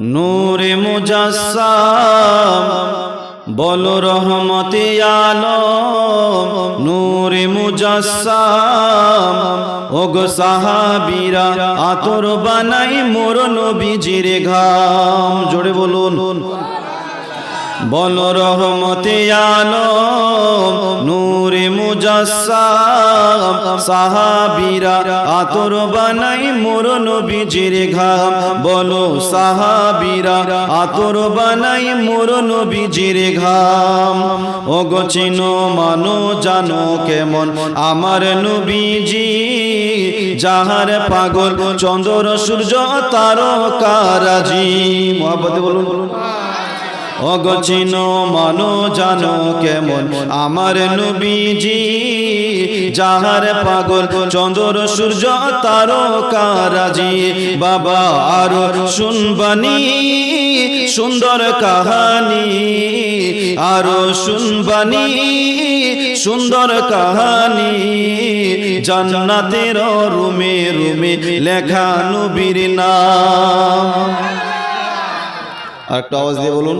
নূরে মুজাসাম বলো রহমতে আলম। নূরে মুজাসাম ওগ সাহাবীরা, আতর বানাই মোর নবীজির ঘাম। জোরে বলুন। বলো রহমতে আলম নূরে মুজাসসাম, সাহাবীরা আতর বানাই মোর নবীজির ঘাম। বলো সাহাবীরা আতর বানাই মোর নবীজির ঘাম। ও গো চিনো মানো, জানো কেমন আমার নবীজি? যাহার পাগল, চন্দ্র, সূর্য তারকারাজি মহাব্বতে বলুন বলুন। অগচিন মানো জানো কেমন? আমার নবীজি, যাহার পাগল, চন্দ্র, সূর্য তারকারাজি বাবা, আরও শুনবানি, সুন্দর কাহানি। আরও শুনবানি, সুন্দর কাহানি। জান্নাতের রুমে রুমে লেখা নবীর নাম। আর একটা আওয়াজ দিয়ে বলুন।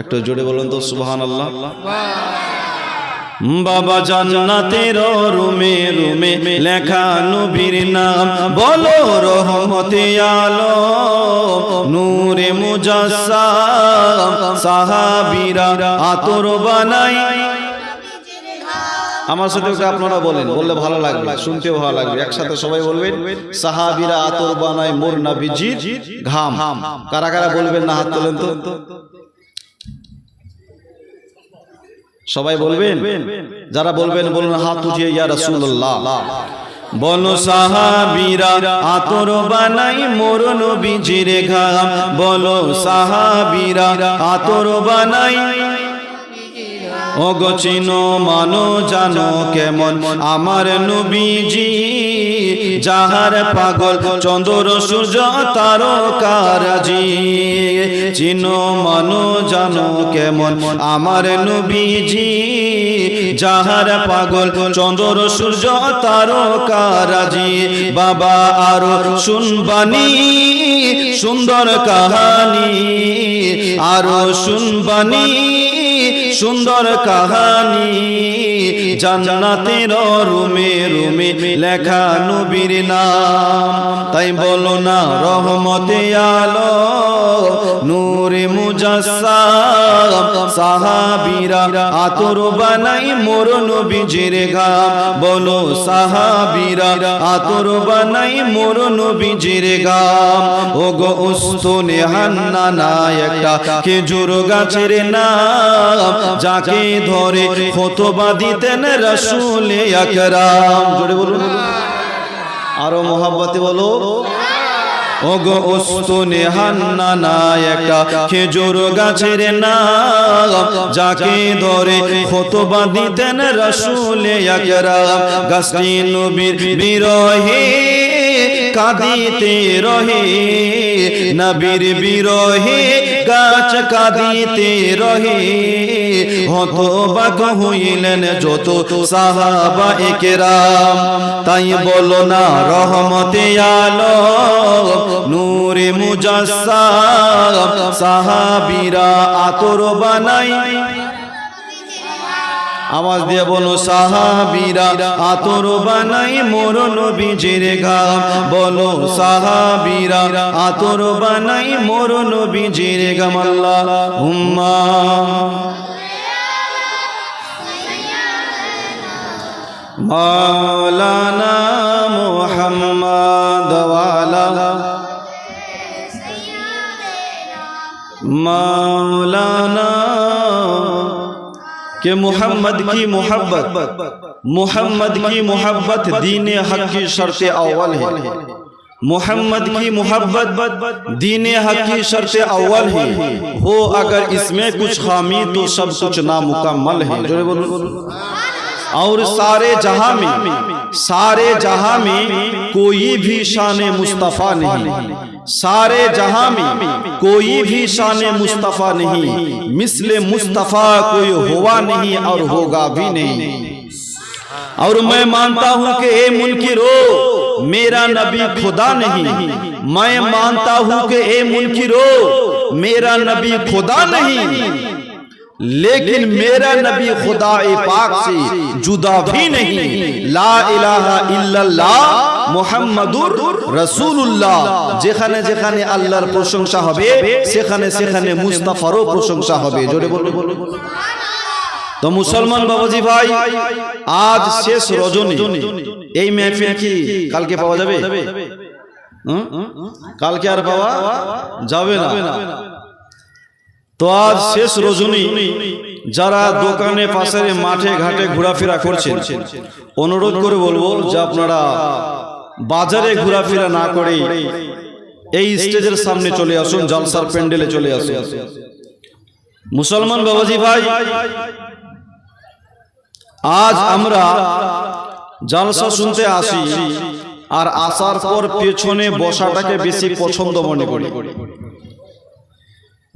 একটু জোরে বলুন তো সুবহান আল্লাহ বাবা জান্নাতের রুমে রুমে লেখা নবীর নাম। বলো রহমতে আলো নূরে মুজাসসাম। সাহাবীরা আতর বানাই আমার সাথে ওকে আপনারা বলেন? বললে ভালো লাগবে, শুনতেও ভালো লাগবে। একসাথে সবাই বলবেন, সাহাবিরা আতর বানায় মোর নাবিজির ঘাম। কারা কারা বলবেন না, হাত তোলেন তো? সবাই বলবেন? যারা বলবেন, বলুন, হাত উঠিয়ে, ইয়া রাসূলুল্লাহ। বলো সাহাবীরা আতর বানাই মোর নবীজির ঘাম। বলো সাহাবীরা আতর বানাই অগচিন মানো, জানো কেমন? আমার নবীজি যাহার পাগল, চন্দ্র, সূর্য, তারকারাজি। চিনো মানো, জানো কেমন? আমার নবীজি যাহার পাগল, চন্দ্র, সূর্য, তারকারাজি। বাবা, আরও শুনবানি, সুন্দর কাহানি। আরও শুনবানি সুন্দর কাহানি, জান্নাতের রুমে রুমে লেখা নবীর নাম। তাই বলো না, রহমতে আলো, নূরে মুজাসসাম। সাহাবীরা আতর বানাই মোর নবীজির গাম বলো, সাহাবীরা আতর বানাই মোর নবীজির গাম ওগো উস্তুনে হান্নানা, একটা খেজুর গাছের নাম। যাকে ধরে খোতবা দিতেন রসুলে আকরাম। জোরে বলুন। আরও মোহাব্বতে বলো। ওগো উস্তুনে হান্নানা একটা খেজুর গাছের নাম। যাকে ধরে খোতবা দিতেন রসুলে আকরাম। গাছটি নবীর বিরহে কাঁদিতে রহে। নবীর বিরহে গাছ কাঁদিতে রহে। হতবাক হইলেন যত সাহাবা একরাম। তাই বলো না, রহমতে আলো, নূরে মুজাসসাম, সাহাবীরা আতর বানাই। আওয়াজ দিয়ে বলো, সাহাবীরা আতর বানাই মোর নবীজির ঘাম বলো, সাহাবীরা আতর বানাই মোর নবীজির ঘাম আল্লাহ উম্মা مولانا محمد والا. مولانا کہ محمد کی محبت، محمد کی محبت دین حق کی شرط اول ہے۔ محمد کی محبت دین حق کی شرط اول ہے۔ ہو اگر اس میں کچھ خامی تو سب کچھ نامکمل ہے۔ جو और सारे जहाँ में सारे जहाँ में कोई भी शान मुस्तफ़ा नहीं। सारे जहाँ में कोई भी शान मुस्तफ़ा नहीं। मिसल मुस्तफ़ा कोई हुआ नहीं और होगा भी नहीं। और मैं मानता हूँ कि ए मुनकिरो मेरा नबी खुदा नहीं। मैं मानता हूँ कि ए मुनकिरो मेरा नबी खुदा नहीं। لیکن میرا نبی خدا پاک سے جدا بھی نہیں لا الہ الا اللہ মোহাম্মদুর রসুল্লাহ যেখানে যেখানে আল্লাহর প্রশংসা হবে সেখানে সেখানে মুস্তাফারও প্রশংসা হবে। জোরে বলুন। তো মুসলমান বাবাজি ভাই আজ শেষ রজনী। এই মেহফিল কি কালকে পাওয়া যাবে? কালকে আর পাওয়া যাবে না। তো আজ শেষ রজনী যারা দোকানে পাশের মাঠে ঘাটে ঘোরাফেরা করছেন। অনুরোধ করে বলব যে আপনারা বাজারে ঘোরাফেরা না করে এই স্টেজের সামনে চলে আসুন জলসার প্যান্ডেলে চলে আসুন। মুসলমান বাবাজি ভাই আজ আমরা জালসা শুনতে আসি আর আসার পর পেছনে বসাটাকে বেশি পছন্দ মনে করি।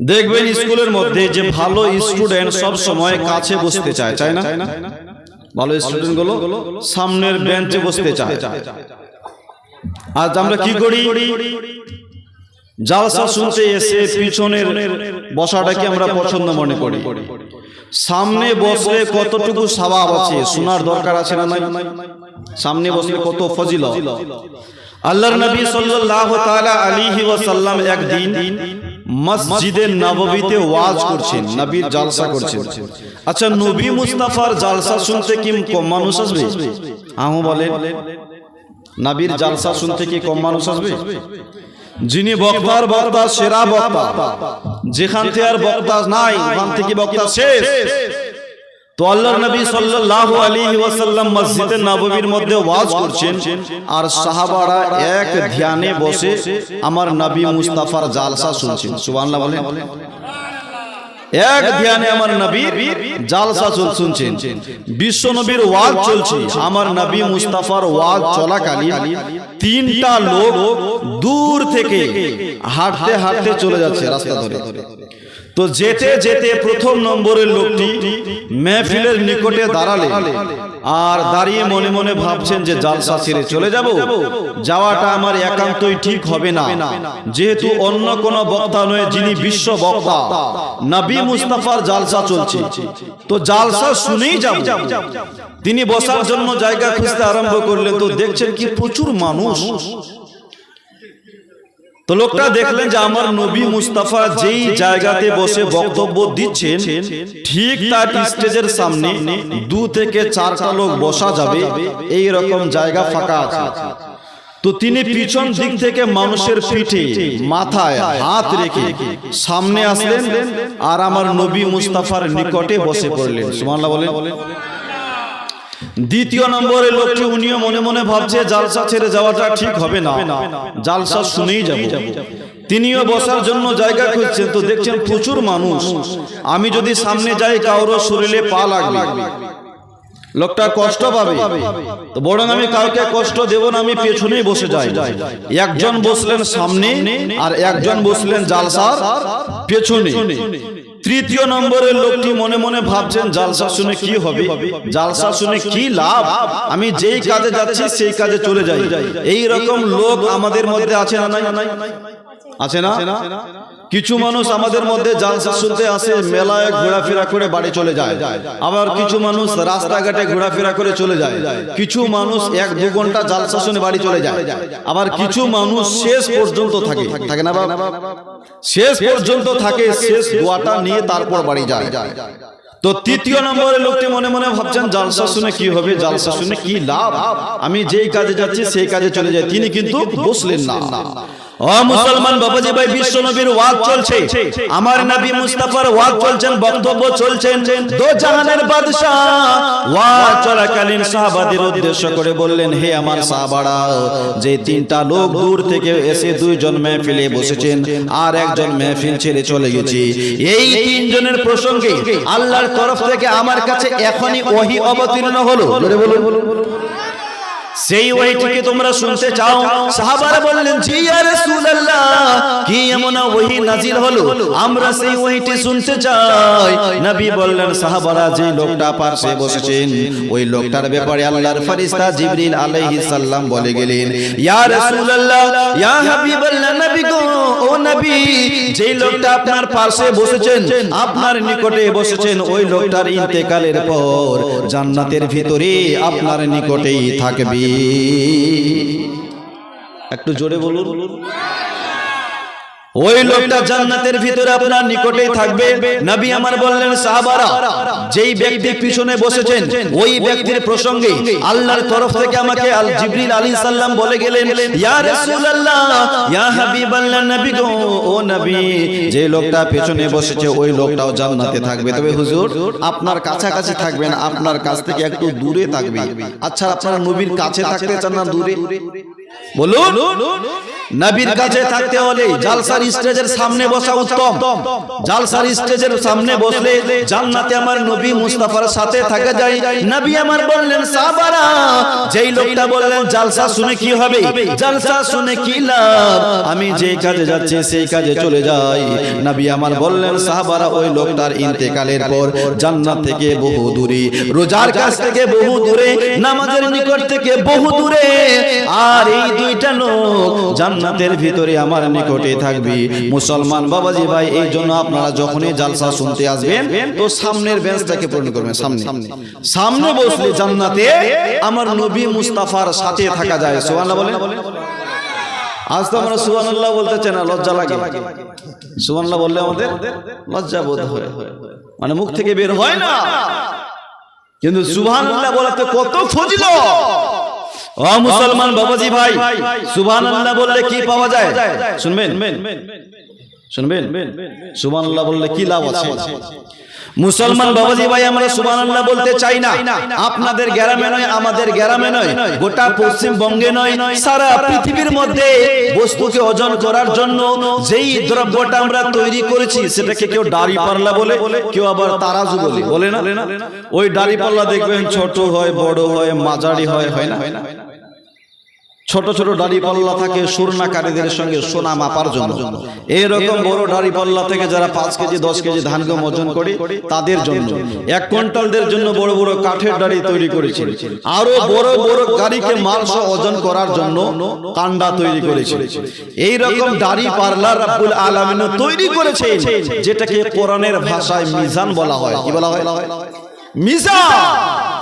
দেখবেন স্কুলের মধ্যে যে ভালো স্টুডেন্ট সব সময় কাছে বসতে চায় চায় না? ভালো স্টুডেন্টগুলো সামনের বেঞ্চে বসতে চায়। আজ আমরা কি করি? জালসা শুনতে এসে পিছনের বসাটাকে আমরা পছন্দ মনে করি। সামনে বসলে কতটুকু স্বভাব আছে শোনার দরকার আছে না নাই? সামনে বসলে কত ফজিল আল্লাহর নবী সাল্লাল্লাহু তাআলা আলাইহি ওয়াসাল্লাম একদিন মসজিদে নববীতে ওয়াজ করছেন নবীর জালসা করছেন। আচ্ছা নবী মুস্তাফার জালসা শুনতে কি কম মানুষ আসবে? আহু বলেন নবীর জালসা শুনতে কি কম মানুষ আসবে? যিনি বক্তার বক্তা সেরা বক্তা। যেখান থেকে আর বক্তা নাই ওখান থেকে বক্তা শেষ। তো আল্লাহর নবী সাল্লাল্লাহু আলাইহি ওয়াসাল্লাম মসজিদে নববীর মধ্যে ওয়াজ করছেন। আর সাহাবারা এক ধ্যানে বসে আমার নবী মুস্তাফার জালসা শুনছেন। সুবহানাল্লাহ বলেন। এক ধ্যানে আমার নবীর জালসা চল শুনছেন। বিশ্ব নবীর ওয়াজ চলছে। আমার নবী মুস্তাফার ওয়াজ চলাকালীন তিনটা লোক দূর থেকে হাঁটতে হাঁটতে চলে যাচ্ছে রাস্তা ধরে ধরে। তো যেতে যেতে প্রথম নম্বরের লোকটি মেহফিলের নিকটে দাঁড়ালে। আর দাঁড়িয়ে মনে মনে ভাবছেন যে জালসা ছেড়ে চলে যাব? যাওয়াটা আমার একান্তই ঠিক হবে না। যেহেতু অন্য কোন বক্তা নয় যিনি বিশ্ব বক্তা। নবী মুস্তাফার জালসা চলছে। তো জালসা শুনেই যাব। তিনি বসার জন্য জায়গা খুঁজতে আরম্ভ করলেন তো দেখছেন কি প্রচুর মানুষ। তো লোকটা দেখলেন যে আমার নবী মুস্তাফা যেই জায়গাতে বসে বক্তব্য দিচ্ছেন ঠিক তার স্টেজের সামনে দু থেকে চারটা লোক বসা যাবে এই রকম জায়গা ফাঁকা আছে। তো তিনি পিছন দিক থেকে মানুষের পিঠে মাথায় হাত রেখে সামনে আসলেন আর আমার নবী মুস্তাফার নিকটে বসে পড়লেন। সুমাল্লাহ বলেন। দ্বিতীয় নম্বরে লোকটি উনিও মনে মনে ভাবছে, জালসা ছেড়ে যাওয়াটা ঠিক হবে না। জালসা শুনেই যাব। তিনিও বসার জন্য জায়গা খুঁজছেন, তো দেখছেন প্রচুর মানুষ। আমি যদি সামনে যাই, কারোর শরীরে পা লাগবে। লোকটা কষ্ট পাবে। তো বরং আমি কাউকে কষ্ট দেব না, আমি পেছনেই বসে যাই। একজন বসলেন সামনে আর একজন বসলেন জালসার পেছনে। তৃতীয় নম্বরের লোকটি মনে মনে ভাবছেন, জালসা শুনে কি হবে? জালসা শুনে কি লাভ? আমি যেই কাজে যাচ্ছি, সেই কাজে চলে যাই। এই রকম লোক আমাদের মধ্যে আছে না নাই? আছে না? কিছু মানুষ আমাদের মধ্যে জালসা শুনতে আসে মেলায় ঘোরাফেরা করে বাড়ি চলে যায়। আবার কিছু মানুষ রাস্তাঘাটে ঘোরাফেরা করে চলে যায়। কিছু মানুষ এক দু ঘণ্টা জালসা শুনে বাড়ি চলে যায়। আবার কিছু মানুষ শেষ পর্যন্ত থাকে। থাকে। না বাবা শেষ পর্যন্ত থাকে শেষ দোয়াটা নিয়ে তারপর বাড়ি যায়। তো তৃতীয় নম্বরে লোকটি মনে মনে ভাবছেন জালসা শুনে কি হবে? জালসা শুনে কি লাভ? আমি যেই কাজে যাচ্ছি সেই কাজে চলে যাই তিনি কিন্তু বসলেন না। ও মুসলমান বাবাজি ভাই, বিশ্ব নবীর আমার চলছেন চলাকালীন করে বললেন, হে আমার যে তিনটা থেকে এসে দুইজন বসেছেন আর একজন মেহফিল ছেড়ে চলে গেছে। এই তিনজনের প্রসঙ্গে আল্লাহর তরফ থেকে আমার কাছে এখনই ওহি অবতীর্ণ হলো। বলুন। সেই ওহিটিকে তোমরা শুনতে চাও। সাহাবারা বললেন, জি ইয়া রাসূলুল্লাহ, কি এমন ওহি নাজিল হলো? আমরা সেই ওহিটি শুনতে চাই। নবী বললেন, সাহাবারা যে লোকটা পাশে বসেছেন, ওই লোকটার ব্যাপারে আল্লাহর ফেরেশতা জিবরিল আলাইহিস সালাম বলে গেলেন, ইয়া রাসূলুল্লাহ, ইয়া হাবিবাল্লাহ, নবী নবী, যেই লোকটা আপনার পাশে বসেছেন, আপনার নিকটে বসেছেন, ওই লোকটার ইন্তেকালের পর জান্নাতের ভিতরে আপনার নিকটেই থাকবে। একটু জোরে বলুন। ওই লোকটা জান্নাতের ভিতরে আপনার নিকটেই থাকবে। নবী আমার বললেন, সাহাবারা, যেই ব্যক্তি পিছনে বসেছেন, ওই ব্যক্তির প্রসঙ্গে আল্লাহর তরফ থেকে আমাকে আল জিবরিল আলী সাল্লাম বলে গেলেন, ইয়া রাসূলুল্লাহ, ইয়া হাবিবাল্লাহ নবী গো, ও নবী, যে লোকটা পেছনে বসেছে, ওই লোকটাও জান্নাতে থাকবে। তবে হুজুর, আপনার কাছাকাছি থাকবেন, আপনার কাছ থেকে একটু দূরে থাকবে। আচ্ছা আপনারা নবীর কাছে থাকতে চান না দূরে? বলুন। নবীর কাছে থাকতে হলে জালসার স্টেজের সামনে বসা উত্তম। জালসার স্টেজের সামনে বসলে জান্নাতে আমার নবী মুস্তাফার সাথে থাকা যায়। নবী আমার বললেন সাহাবারা যেই লোকটা বললেন জালসা শুনে কি হবে? জালসা শুনে কি লাভ? আমি যে কাজে যাচ্ছি সেই কাজে চলে যাই। নবী আমার বললেন সাহাবারা ওই লোকটার ইন্তেকালের পর জান্নাত থেকে বহু দূরে রোজার কাছ থেকে বহু দূরে নামাজের নিকট থেকে বহু দূরে আর এই দুইটা লোক জান্নাতের ভিতরে আমার নিকটে থাকবে। মুসলমান বাবাজি ভাই, এই জন্য আপনারা যখনই জালসা শুনতে আসবেন, তো সামনের বেঞ্চটাকে পূরণ করবেন, সামনে। সামনে বসলে জান্নাতে আমার নবী মুস্তাফার সাথে থাকা যায়। সুবহানাল্লাহ বলেন। আজ তো আমরা সুবহানাল্লাহ বলতে চাই না, লজ্জা লাগে। সুবহানাল্লাহ বললে আমাদের লজ্জা বোধ হয়। মানে মুখ থেকে বের হয় না। কিন্তু সুবহানাল্লাহ বলাতে কত ফজিল ও মুসলমান বাবাজি ভাই, সুবহানাল্লাহ বললে কি পাওয়া যায়? শুনবেন? শুনবেন? সুবহানাল্লাহ বললে কি লাভ আছে? মুসলমান বাবাজি ভাই, আমরা সুবহানাল্লাহ বলতে চাই না। আপনাদের গ্রামে নয়, আমাদের গ্রামে নয়, গোটা পশ্চিমবঙ্গে নয়, সারা পৃথিবীর মধ্যে বস্তুকে ওজন করার জন্য যেই দ্রব্যটা আমরা তৈরি করেছি, সেটাকে কেউ দাড়ি পাল্লা বলে, কেউ আবার তারাজু বলে বলে না? ওই দাড়ি পাল্লা দেখবেন ছোট হয়, বড় হয়, মাঝারি হয় হয় না হয় না? ছোট ছোট দাড়ি পাল্লা থাকে, সুরনাকারীদের সঙ্গে সোনা মাপার জন্য। এরকম বড় দাড়ি পাল্লা থেকে যারা পাঁচ কেজি, দশ কেজি ধান গম ওজন করে, তাদের জন্য। এক কুইন্টালদের জন্য বড় বড় কাঠের দাড়ি তৈরি করেছিল আরও বড় বড় গাড়িকে মালস ওজন করার জন্য কান্ডা তৈরি করেছিল এই রকম দাড়ি পাল্লা রাব্বুল আলামিন তৈরি করেছে যেটাকে কোরআনের ভাষায় মিজান বলা হয়। কি বলা হয়? মিজান!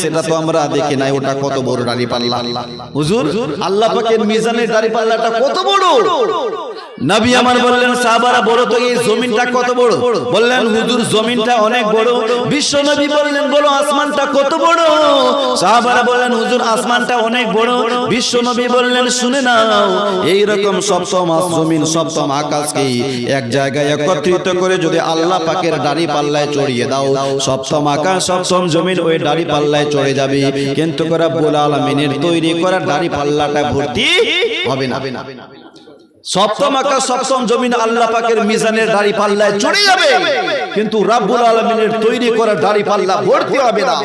সেটা তো আমরা দেখি নাই, ওটা কত বড় দাড়ি পাল্লা? হুজুর, আল্লাহ মিজানের দাড়ি পাল্লাটা কত বড়? নবী আমার বললেন, সাহাবারা বলো তো, এই জমিনটা কত বড়? বললেন, হুজুর, জমিনটা অনেক বড় বিশ্ব নবী বললেন, বলো, আসমানটা কত বড়? সাহাবারা বললেন, হুজুর, আসমানটা অনেক বড়। বিশ্ব নবী বললেন, শুনে নাও এই রকম সপ্তম জমিন, সপ্তম আকাশকে এক জায়গায় একত্রিত করে যদি আল্লাহ পাকের দাড়ি পাল্লায় চড়িয়ে দাও, সপ্তম আকাশ, সপ্তম জমিন, ওই দাড়ি পাল্লায় চড়ে যাবে। কিন্তু করে বোল আলমিনের তৈরি করা দাড়ি পাল্লাটা ভর্তি হবে না। সপ্তম আকাশ, সপ্তম জমিন আল্লাহ পাকের মিজানের দাড়ি পাল্লায় চড়ে যাবে। কিন্তু রাব্বুল আলমিনের তৈরি করে দাড়ি পাল্লা ভর্তি হবে না।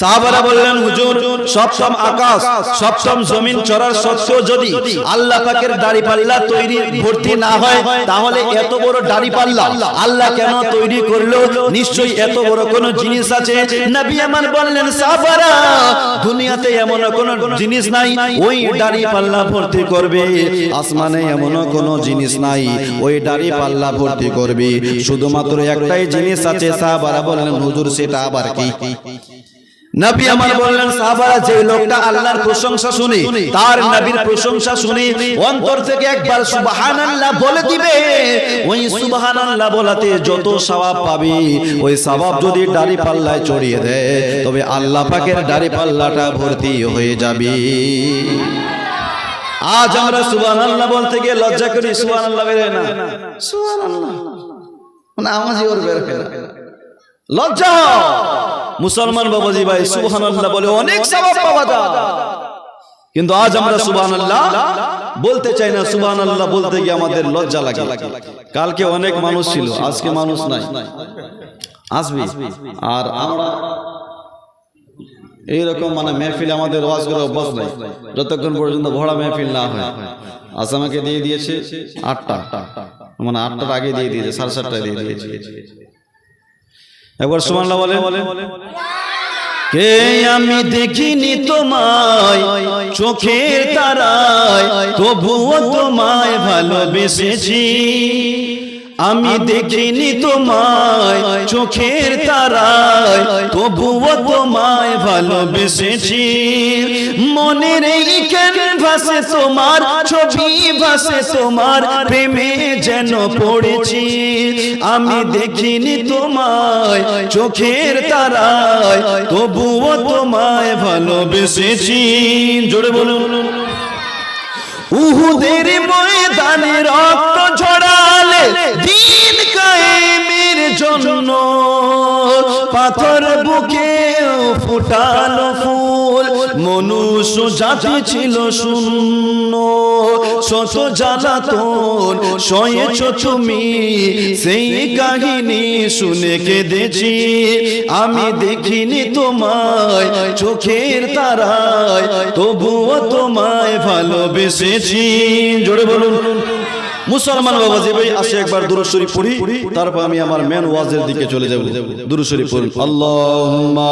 সাহাবারা বললেন, হুজুর, সপ্তম আকাশ, সপ্তম জমিন চড়ার সত্ত্বেও যদি আল্লাহ পাকের দাড়ি পাল্লা তৈরি ভর্তি না হয়, তাহলে এত বড় দাড়ি পাল্লা আল্লাহ কেন তৈরি করল? নিশ্চয়ই এত বড় কোন জিনিস আছে? নবী আমার বললেন, সাহাবারা, দুনিয়াতে এমন কোন জিনিস নাই, ওই দাড়ি পাল্লা ভর্তি করবে। আসমানে এমন কোন জিনিস নাই, ওই দাড়ি পাল্লা ভর্তি করবে। শুধুমাত্র একটাই জিনিস আছে, সাহাবারা বললেন, হুজুর, সেটা আবার কি? নবী আমার বললেন, সাহাবারা যে লোকটা আল্লাহর প্রশংসা শুনে, তার নবীর প্রশংসা শুনে অন্তর থেকে একবার সুবহানাল্লাহ বলে দিবে, ওই সুবহানাল্লাহ বলাতে যত সওয়াব পাবে, ওই সওয়াব যদি দাড়ি পাল্লায় চড়িয়ে দেয়, তবে আল্লাহ পাকের দাড়ি পাল্লাটা ভর্তি হয়ে যাবে। আজ আমরা সুবহানাল্লাহ বলতে গিয়ে লজ্জা করি, সুবহানাল্লাহ বের না। সুবহানাল্লাহ। মানে আমাজই ওর বের না লজ্জা। মুসলমান বাবাজি ভাই, সুবহানাল্লাহ বলে অনেক সওয়াব পাওয়া যায়। কিন্তু আজ আমরা সুবহানাল্লাহ বলতে চাই না, সুবহানাল্লাহ বলতে গিয়ে আমাদের লজ্জা লাগে। কালকে অনেক মানুষ ছিল, আজকে মানুষ নাই। আসবি? আর আমরা এইরকম মানে মেহফিল আমাদের ওয়াজ করে অভ্যাস নাই। যতক্ষণ পর্যন্ত ভরা মেহফিল না হয়। আজ আমাকে দিয়ে দিয়েছে আটটা। মানে আটটার আগে দিয়ে দিয়েছে, সাড়ে সাতটায় দিয়ে দিয়েছে। একবার সুমানলা বলে কে আমি দেখিনি তোমায়? চোখের তারায় তবুও তোমায় ভালোবেসেছি। আমি দেখিনি তোমায় চোখের তারায় তবুও তোমায় ভালোবেসেছি। মনের এই ক্যানভাসে তোমার ছবি ভাসে তোমার প্রেমে যেন পড়েছি। আমি দেখিনি তোমায় চোখের তারায় তবুও তোমায় ভালোবেসেছি। জোরে বলুন। উহুদের ময়দানে রক্ত ঝরালে দিন কায়েমের জন্য পাথর বুকে ফুটালো ফুল। মনুষ্য জাতি ছিল শূন্য। শত জ্বালাতন, সয়েছ তুমি। সেই কাহিনী শুনে কেঁদেছি। আমি দেখিনি তোমায়, চোখের তারায়। তবুও তোমায় ভালোবেসেছি। জোরে বলুন। মুসলমান বাবা যে ভাই আসে একবার দুরুশরী পড়ি, তারপর আমি আমার মেন ওয়াজের দিকে চলে যাব। দুরুশরী পড়ি। আল্লাহুম্মা